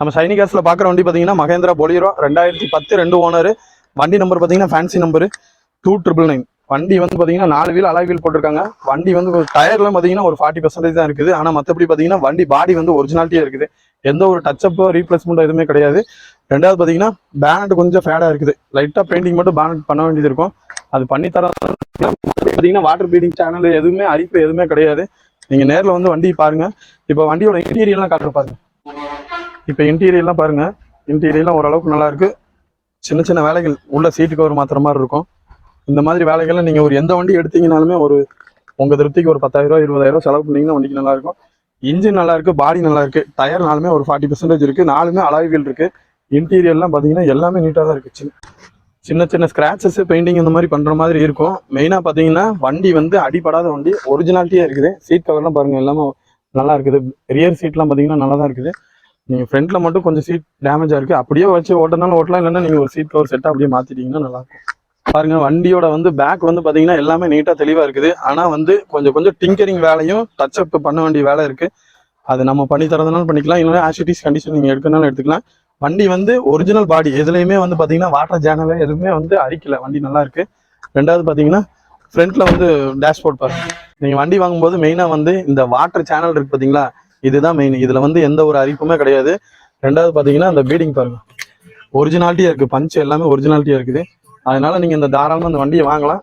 நம்ம ஷைனி கேஸில் பார்க்குற வண்டி பார்த்தீங்கன்னா மகேந்திரா பொலியரோ ரெண்டாயிரத்தி பத்து ரெண்டு ஓனர் வண்டி நம்பர் பார்த்தீங்கன்னா fancy number two triple nine வண்டி வந்து பார்த்தீங்கன்னா நாலு வீல் அலாய் வீல் போட்டிருக்காங்க. வண்டி வந்து டயர்லாம் பார்த்தீங்கன்னா ஒரு ஃபார்ட்டி பர்சன்டேஜ் தான் இருக்குது. ஆனால் மற்றபடி பார்த்தீங்கன்னா வண்டி பாடி வந்து ஒரிஜினாலிட்டியாக இருக்குது. எந்த ஒரு டச்சப்போ ரீப்ளேஸ்மெண்ட்டோ எதுவுமே கிடையாது. ரெண்டாவது பார்த்தீங்கன்னா பேனட் கொஞ்சம் ஃபேடாக இருக்குது. லைட்டாக பெயிண்டிங் மட்டும் பேனட் பண்ண வேண்டியது இருக்கும். அது பண்ணி தர பார்த்தீங்கன்னா வாட்டர் பீடிங் சேனல் எதுவுமே அரிப்பு எதுவுமே கிடையாது. நீங்கள் நேரில் வந்து வண்டி பாருங்க. இப்போ வண்டியோட இன்டீரியர்லாம் காட்டுற பாருங்க. இப்போ இன்டீரியர்லாம் பாருங்க. இன்டீரியர்லாம் ஓரளவுக்கு நல்லா இருக்கு. சின்ன சின்ன வேலைகள் உள்ள சீட்டு கவர் மாத்திர மாதிரி இருக்கும். இந்த மாதிரி வேலைகள்லாம் நீங்கள் ஒரு எந்த வண்டி எடுத்தீங்கனாலுமே ஒரு உங்கள் திருப்திக்கு ஒரு பத்தாயிரரூவா இருபதாயிரரூவா செலவு பண்ணீங்கன்னா வண்டிக்கு நல்லாயிருக்கும் இன்ஜின் நல்லா பாடி நல்லா இருக்குது டயர் நாலுமே ஒரு ஃபார்ட்டி பர்சன்டேஜ் இருக்குது நாலுமே அலாய் இருக்குது இன்டீரியர்லாம் பார்த்தீங்கன்னா எல்லாமே நீட்டாக தான் இருக்குது சின்ன சின்ன சின்ன ஸ்கிராச்சஸ் பெயிண்டிங் இந்த மாதிரி பண்ணுற மாதிரி இருக்கும். மெயினாக பார்த்தீங்கன்னா வண்டி வந்து அடிபடாத வண்டி ஒரிஜினாலிட்டியாக இருக்குது. சீட் கவர்லாம் பாருங்கள் எல்லாமே நல்லா இருக்குது. ரியர் சீட்லாம் பார்த்தீங்கன்னா நல்லா தான் இருக்குது. நீங்கள் ஃப்ரண்ட்ல மட்டும் கொஞ்சம் சீட் டேமேஜாக இருக்குது அப்படியே வச்சு ஓட்டினாலும் ஓட்டலாம் இல்லைன்னா நீங்கள் ஒரு சீட் கவர் செட்டாக அப்படியே மாற்றிட்டீங்கன்னா நல்லா இருக்கும் பாருங்க வண்டியோட வந்து பேக் வந்து பார்த்தீங்கன்னா எல்லாமே நீட்டாக தெளிவாக இருக்குது. ஆனால் வந்து கொஞ்சம் கொஞ்சம் டிங்கரிங் வேலையும் டச் அப் பண்ண வேண்டிய வேலை இருக்குது அது நம்ம பண்ணி தரதுனாலும் பண்ணிக்கலாம். இல்லைனா ஆசிட்டிஸ் கண்டிஷன் நீங்கள் எடுக்கணும்னாலும் எடுத்துக்கலாம். வண்டி வந்து ஒரிஜினல் பாடி எதுலையுமே வந்து பார்த்தீங்கன்னா வாட்டர் ஜேனல் எதுவுமே வந்து அரிக்கல. வண்டி நல்லா இருக்கு. ரெண்டாவது பார்த்தீங்கன்னா ஃப்ரண்ட்ல வந்து டேஷ்போர்ட் பாருங்க. நீங்கள் வண்டி வாங்கும்போது மெயினாக வந்து இந்த வாட்டர் சேனல் இருக்கு பார்த்தீங்களா இதுதான் மெயின் இதில் வந்து எந்த ஒரு அரிப்புமே கிடையாது. ரெண்டாவது பார்த்தீங்கன்னா அந்த பீடிங் பாருங்க. ஒரிஜினாலிட்டியா இருக்குது பஞ்ச் எல்லாமே ஒரிஜினாலிட்டியா இருக்குது. அதனால நீங்கள் இந்த தாராளமாக அந்த வண்டியை வாங்கலாம்.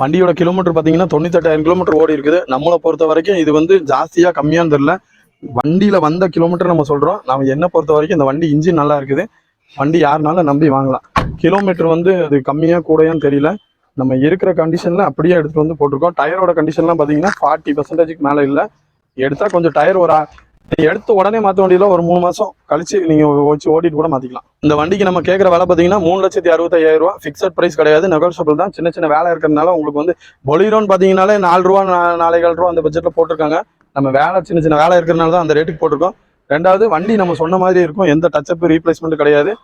வண்டியோட கிலோமீட்டர் பார்த்தீங்கன்னா தொண்ணூத்தெட்டாயிரம் கிலோமீட்டர் ஓடி இருக்குது. நம்மளை பொறுத்த வரைக்கும் இது வந்து ஜாஸ்தியாக கம்மியான்னு தெரியல. வண்டியில வந்த கிலோமீட்டர் நம்ம சொல்றோம். நம்ம என்ன பொறுத்த வரைக்கும் இந்த வண்டி இன்ஜின் நல்லா இருக்குது. வண்டி யாருனாலும் நம்பி வாங்கலாம். கிலோமீட்டர் வந்து அது கம்மியா கூடயான்னு தெரியல. நம்ம இருக்கிற கண்டிஷன்ல அப்படியே எடுத்துட்டு வந்து போட்டிருக்கோம். டயரோட கண்டிஷன்லாம் பாத்தீங்கன்னா ஃபார்ட்டி பர்சன்டேஜ்க்கு மேல இல்லை. எடுத்தா கொஞ்சம் டயர் ஒரு எடுத்து உடனே மாற்ற வண்டியில ஒரு மூணு மாசம் கழிச்சு நீங்க வச்சு ஓட்டிட்டு கூட மாத்திக்கலாம். இந்த வண்டிக்கு நம்ம கேட்குற வேலை பாத்தீங்கன்னா மூணு லட்சத்தி அறுபத்தையாயிரம் ரூபா. ஃபிக்ஸட் பிரைஸ் கிடையாது. நெகோஷியபிள் தான். சின்ன சின்ன வேலை இருக்கிறதுனால உங்களுக்கு வந்து பொலிரோன்னு பாத்தீங்கன்னாலே நாலு ரூபா நா- நாலேகால் ரூபா அந்த பட்ஜெட்ல போட்டிருக்காங்க. நம்ம வேலை சின்ன சின்ன வேலை இருக்கிறனால தான் அந்த ரேட்டுக்கு போட்டிருக்கோம். ரெண்டாவது வண்டி நம்ம சொன்ன மாதிரி இருக்கும். எந்த டச்சப் ரீப்ளேஸ்மெண்ட் கிடையாது.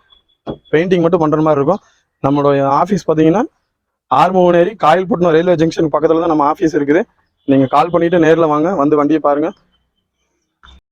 பெயிண்டிங் மட்டும் பண்ற மாதிரி இருக்கும். நம்மளுடைய ஆஃபீஸ் பார்த்தீங்கன்னா ஆர்மோனேரி காயல்பட்டினம் ரயில்வே ஜங்ஷன் பக்கத்தில் தான் நம்ம ஆஃபீஸ் இருக்குது. நீங்க கால் பண்ணிட்டு நேர்ல வாங்க வந்து வண்டியை பாருங்க.